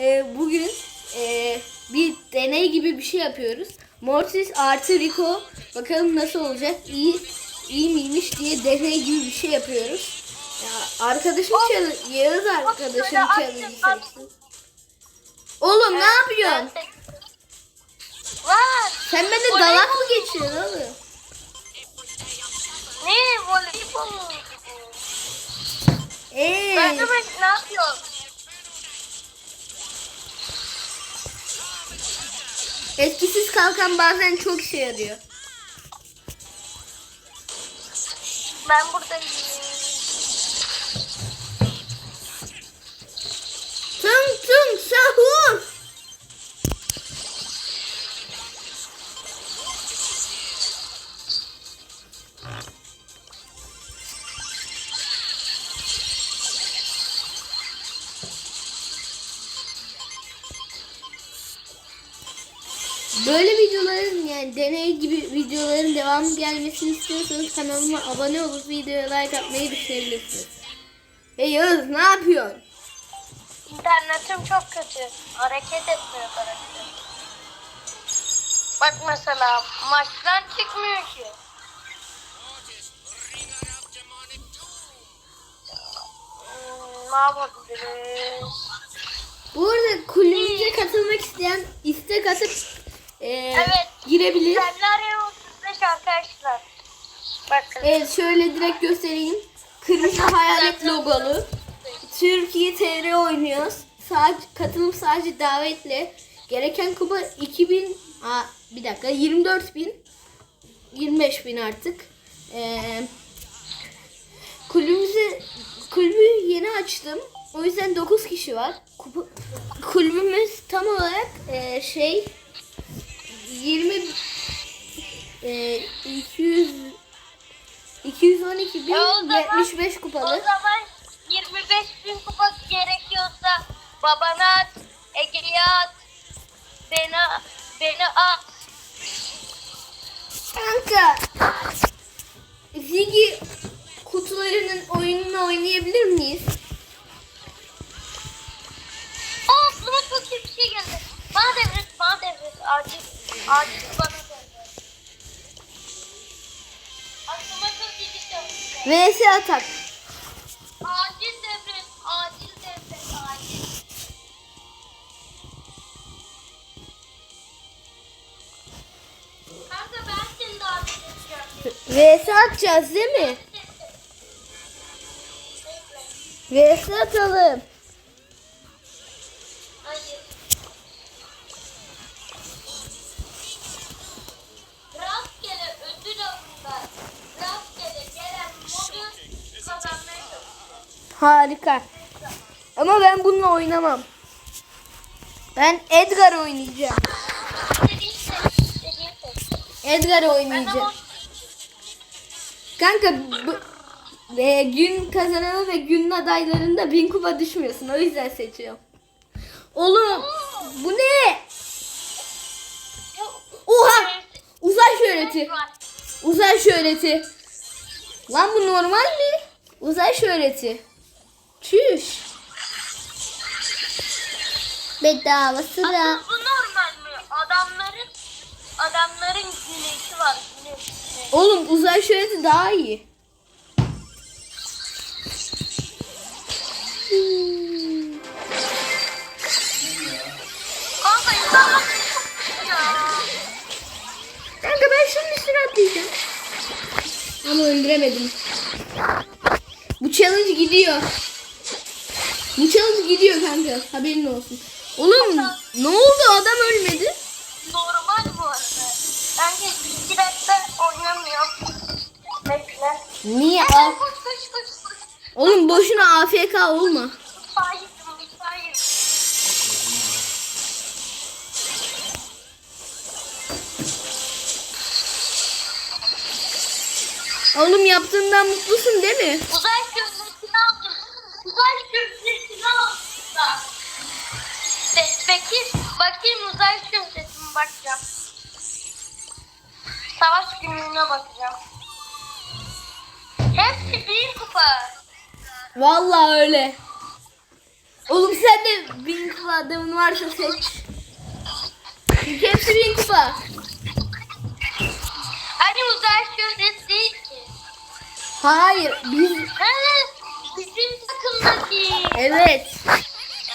e, bugün e, bir deney gibi bir şey yapıyoruz. Mortis artı Rico bakalım nasıl olacak? İyi iyi miymiş diye deney gibi bir şey yapıyoruz. Ya, arkadaşım challenge, Yağız arkadaşım seçsin. Oğlum ne yapıyorsun? Var. Sen beni dalak mı geçiyorsun oğlum? Ne voleybol? Eee. Ben de bak ne yapıyorum? Etkisiz kalkan bazen çok işe yarıyor. Ben buradayım. Tung tung sahur. Böyle videoların yani deney gibi videoların devamı gelmesini istiyorsanız kanalıma abone olup videoya like atmayı düşünebilirsiniz. Hey Yağız ne yapıyorsun? İnternetim çok kötü. Hareket etmiyor karakter. Bak mesela maçtan çıkmıyor ki. Hmm, ne yapabiliriz? Bu arada kulübümüze katılmak isteyen istek atıp e, Evet. girebilir. Senaryo 35 arkadaşlar. Bakın. Evet şöyle direkt göstereyim. Kırmızı hayalet logolu. Türkiye TR oynuyoruz. Sadece, katılım sadece davetle. Gereken kupa 2000 Aa, bir dakika 24 bin 25 bin artık. Ee, kulübümüzü kulübü yeni açtım. O yüzden 9 kişi var. Kupa, kulübümüz tam olarak e, şey 20 e, 200 212 bin E, o zaman- 75 O kupalı. zaman 25 bin kupa gerekiyorsa babana at, Ege'ye at, beni, beni at. Kanka. Ziggy kutularının oyununu oynayabilir miyiz? Aa aklıma çok iyi bir şey geldi. Bana devret, bana devret. Acil, VS atak. Acil devret, acil devret, acil. Kanka ben seni edeceğim. VS atacağız değil mi? VS atalım. Harika. Ama ben bununla oynamam. Ben Edgar oynayacağım. Edgar oynayacağım. Kanka bu, ve gün kazananı ve günün adaylarında bin kupa düşmüyorsun. O yüzden seçiyorum. Oğlum bu ne? Oha! Uzay şöhreti. Uzay şöhreti. Lan bu normal mi? Uzay şöhreti. Çüş. Bedavası da. Asıl bu normal mi? Adamların adamların güneşi var. Güneş. güneş. Oğlum uzay şöhreti daha iyi. Hmm. Kanka insanlar çok kötü ya. Kanka ben şunun üstüne atlayacağım. Ama öldüremedim. Bu challenge gidiyor. Bu challenge gidiyor kanka. Haberin olsun. Oğlum ne oldu adam ölmedi? Normal bu arada. Bence iki dakika oynamıyor. Bekle. Niye? Koş koş koş koş. koş. Oğlum boşuna AFK olma. Hayır, hayır. Oğlum yaptığından mutlusun değil mi? Uzay Günlüğüne bakacağım. Hepsi bir kupa. Vallahi öyle. Oğlum sen de bin kupa adamın varsa seç. Çünkü hepsi bin kupa. Hani uzay şöhresi değil ki. Hayır biz Ha, bizim takımdaki. evet.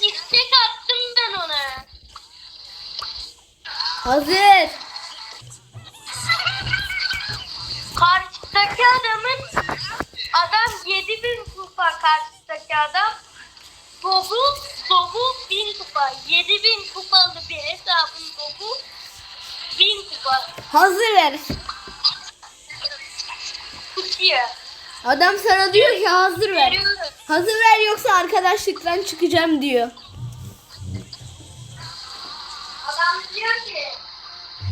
İstek attım ben ona. Hazır. Karşıdaki adamın adam 7000 kupa karşıdaki adam. Dobu, dobu 1000 kupa. 7000 kupalı bir hesabın dobu 1000 kupa. Hazır ver. Tutuyor. Adam sana diyor ki hazır ver. Veriyorum. Hazır ver yoksa arkadaşlıktan çıkacağım diyor. Adam diyor ki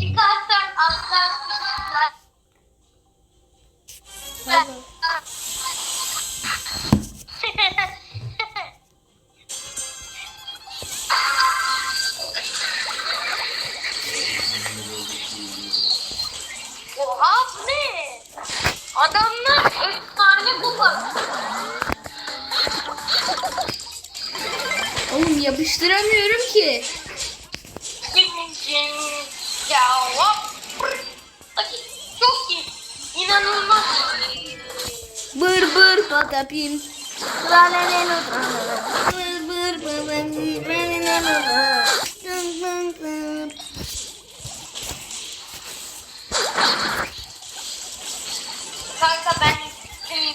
çıkarsan çıkar. Oha bu ne? Adamlar efsane kupa. Oğlum yapıştıramıyorum ki. Dın. Kanka ben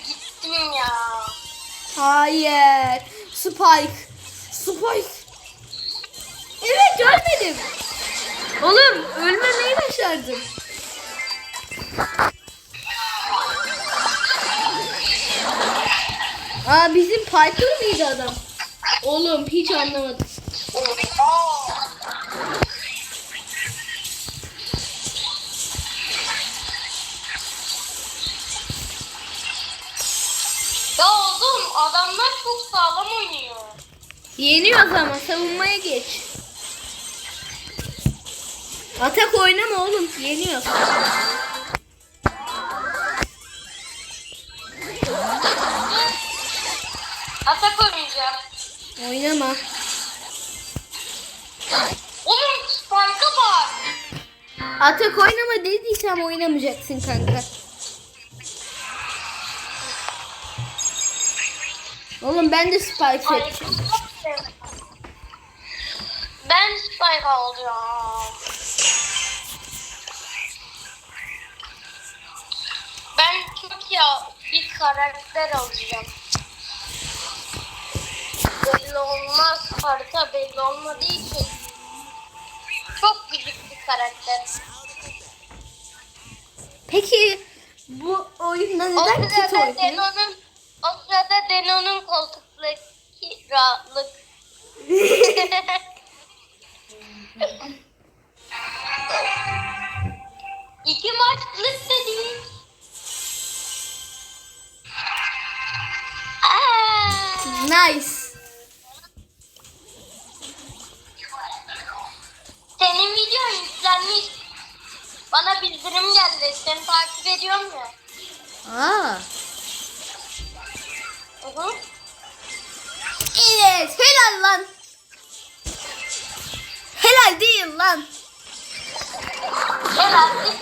gittim ya. Hayır. Spike. Spike. Evet ölmedim. Oğlum ölmemeyi başardım. Aa bizim Piper mıydı adam? Oğlum hiç anlamadım. Ya oğlum adamlar çok sağlam oynuyor. Yeniyoruz ama savunmaya geç. Atak oynama oğlum. Yeniyor. Oynayacağım. Oynama. Oğlum Spike'a bak. Atak oynama dediysem oynamayacaksın kanka. Oğlum ben de Spike seçeceğim. Ben Spike alacağım. Ben çok ya bir karakter alacağım. Olmaz harita belli olmadığı için çok gıcık bir karakter. Peki bu oyunda O neden kötü sırada oynuyor? Deno'nun o sırada Deno'nun koltuktaki rahatlık. İki maçlık dedik. Nice. Videon yüklenmiş. Bana bildirim geldi. Seni takip ediyorum ya. Aa. Hı hı. Evet, helal lan. Helal değil lan. Herhalde.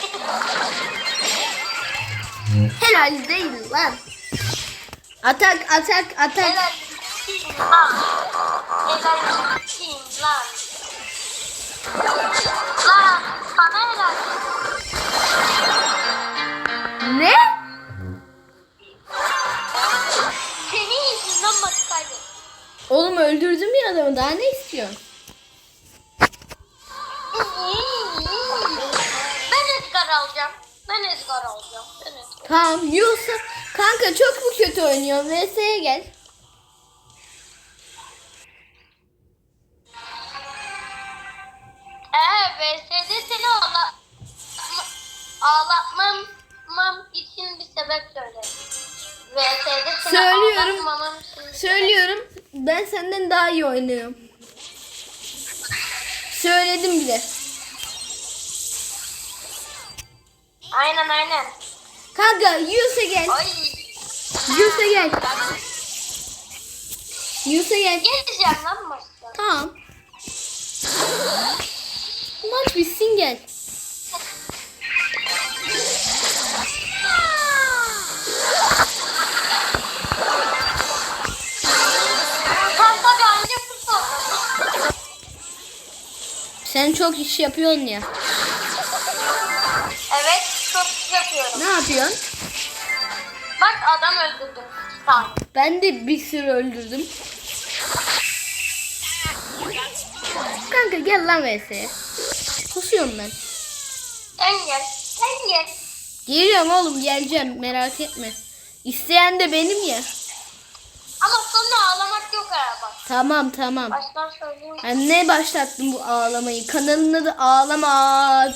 Helal değil lan. Atak, atak, atak. Helal olsun lan. Helal olsun lan. Lan helal olsun. Ne? Senin yüzünden maçı kaybettim. Oğlum öldürdüm ya adamı. Daha ne istiyorsun? Ben Edgar alacağım. Ben Edgar alacağım. Ben Edgar. Tamam. Yoksa kanka çok mu kötü oynuyor? VS'ye gel. Ee, VS'de seni ağla ağlatmam mam için bir sebep söyle. VS'de seni Söylüyorum. ağlatmamam için bir Söylüyorum. Ben senden daha iyi oynuyorum. Söyledim bile. Aynen aynen. Kanka Yus'a gel. Ay. Yus'a gel. Yus'a gel. Geleceğim lan maçta. Tamam. Maç bitsin gel. Sen çok iş yapıyorsun ya. Evet çok iş yapıyorum. Ne yapıyorsun? Bak adam öldürdüm. Tamam. Ben de bir sürü öldürdüm. Kanka gel lan VS'ye. Kusuyorum ben. Sen gel. Sen gel. Geliyorum oğlum geleceğim merak etme. İsteyen de benim ya. Ama sonra ağlamak yok araba. Tamam tamam. Baştan söyleyeyim. Ben ne başlattım bu ağlamayı? Kanalın adı ağlama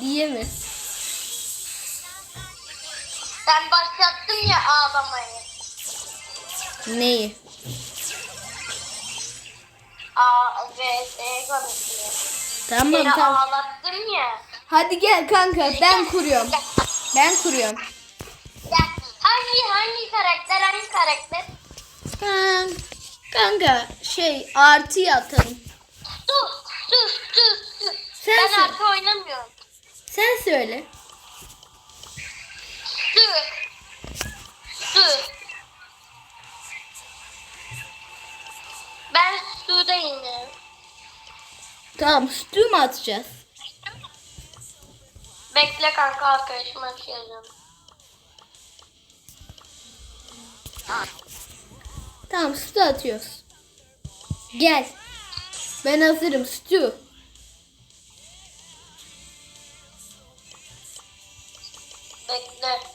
diye mi? Ben başlattım ya ağlamayı. Neyi? A ve S konuşuyor. Tamam Seni tamam. ağlattım ya. Hadi gel kanka ben kuruyorum. Ben kuruyorum. Hangi hangi karakter hangi karakter? Ha, kanka şey artıyı atalım. Dur dur dur dur. Sen ben söyle. arka oynamıyorum. Sen söyle. Dur. Dur. Ben suda iniyorum. Tamam sütü mü atacağız? Bekle kanka arkadaşıma bir şey. Tamam sütü atıyoruz. Gel. Ben hazırım sütü. Bekle.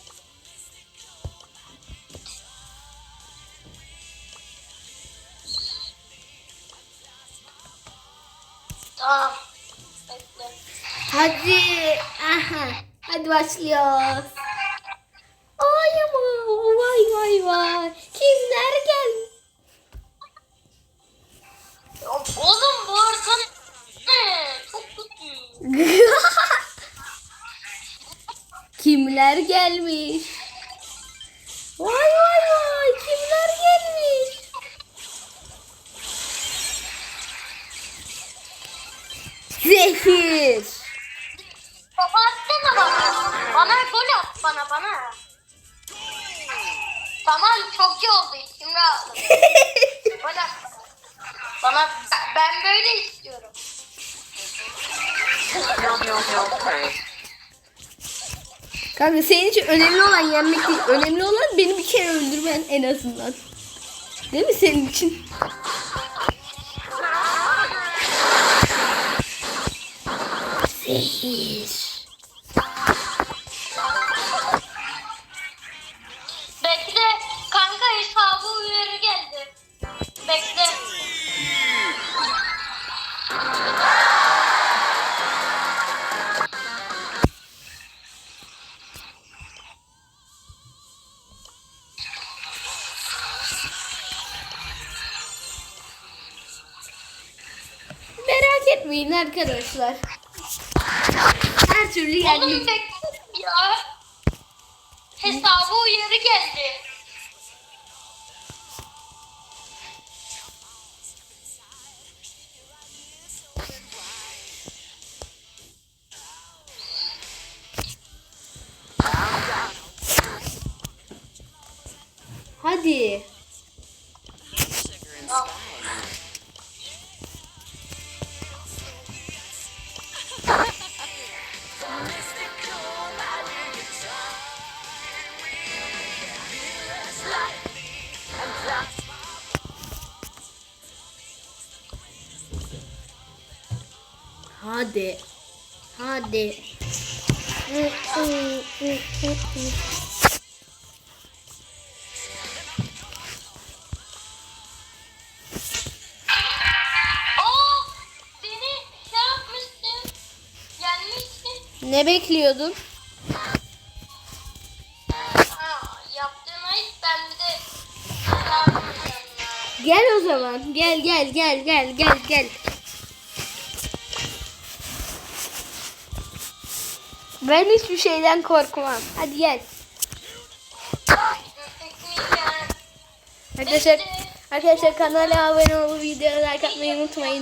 Tamam. Bekle. Hadi. Aha. Hadi başlıyoruz. Ay ama vay vay vay. Kimler geldi? Oğlum bu ne? Çok kötü. Kimler gelmiş? Bana. Tamam çok iyi oldu. Gol at bana. Bana ben böyle istiyorum. Kanka senin için önemli olan yenmek değil. Önemli olan beni bir kere öldürmen en azından. Değil mi senin için? Zehir. Arkadaşlar. Her türlü Oğlum yendik. bekle ya. Hesabı uyarı geldi. Hadi. Al. De ne yapmayacağım ya. Gel o zaman. Gel gel gel gel gel gel. Ben hiçbir şeyden korkmam. Hadi gel. Arkadaşlar, arkadaşlar kanala abone olup videoya like atmayı unutmayın.